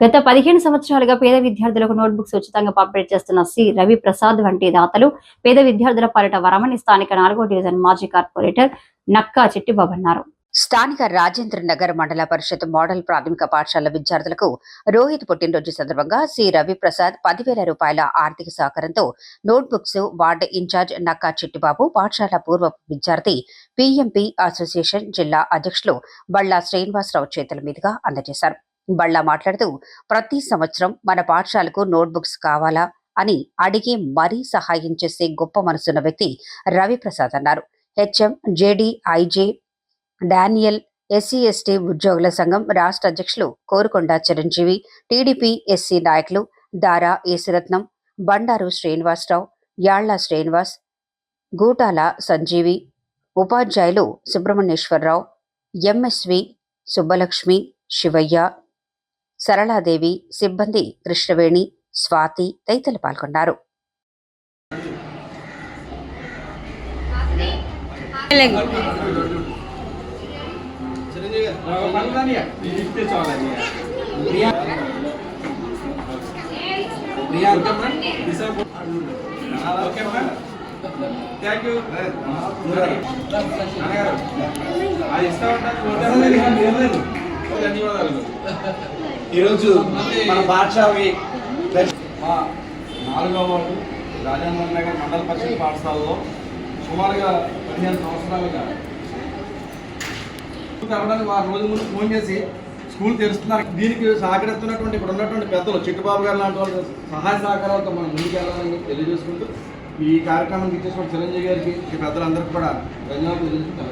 గత పదిహేను సంవత్సరాలుగా పేద విద్యార్థులకు నోట్బుక్స్ ఉచితంగా పంపిణీ చేస్తున్న సి. రవి ప్రసాద్ వంటి దాతలు పేద విద్యార్థుల పాలిట వరమని స్థానిక నాలుగో డివిజన్ మాజీ కార్పొరేటర్ నక్కా చిట్టిబాబు అన్నారు స్థానిక రాజేంద్ర నగర్ మండల పరిషత్ మోడల్ ప్రాథమిక పాఠశాల విద్యార్థులకు రోహిత్ పుట్టినరోజు సందర్భంగా సి. రవిప్రసాద్ పదివేల రూపాయల ఆర్థిక సహకారంతో notebooks ward incharge Nakka Chittibabu పాఠశాల పూర్వ విద్యార్థి పిఎంపి అసోసియేషన్ జిల్లా అధ్యక్షులు బళ్ళా శ్రీనివాసరావు చేతుల మీదుగా అందజేశారు. బళ్ళ మాట్లాడుతూ ప్రతి సంవత్సరం మన పాఠశాలకు నోట్బుక్స్ కావాలా? అని అడిగి మరీ సహాయం చేసే గొప్ప మనసున్న వ్యక్తి రవిప్రసాద్ అన్నారు. HM JD IJ Daniel SC ST ఉద్యోగుల సంఘం రాష్ట్ర అధ్యక్షులు కోరుకొండ చిరంజీవి టీడీపీ ఎస్సీ నాయకులు దారా యేసురత్నం బండారు శ్రీనివాసరావు యాళ్ళ శ్రీనివాస్ గూటాల సంజీవి ఉపాధ్యాయులు సుబ్రహ్మణ్యేశ్వరరావు ఎంఎస్వి సుబ్బలక్ష్మి శివయ్య సరళాదేవి సిబ్బంది కృష్ణవేణి స్వాతి తదితరులు పాల్గొన్నారు థ్యాంక్ యూ అది ఇస్తా ధన్యవాదాలు. ఈరోజు మన పాఠశాలకి మా నాలుగవ వార్డు రాజేంద్ర నగర్ మండల పరిషత్ పాఠశాలలో సుమారుగా పదిహేను సంవత్సరాలుగా. స్కూల్ తెరవడానికి వారు రోజు ముందు ఫోన్ చేసి స్కూల్ తెరుస్తున్నారు. దీనికి సహకరిస్తున్నటువంటి ఇక్కడ ఉన్నటువంటి పెద్దలు చిట్టుబాబు గారు లాంటి వాళ్ళు సహాయ సహకారాలతో మనం ముందుకెళ్ళాలని తెలియజేసుకుంటూ ఈ కార్యక్రమానికి ఇచ్చేసిన చిరంజీవి గారికి ఈ పెద్దలందరికీ కూడా ధన్యవాదాలు తెలియజేసుకుంటూ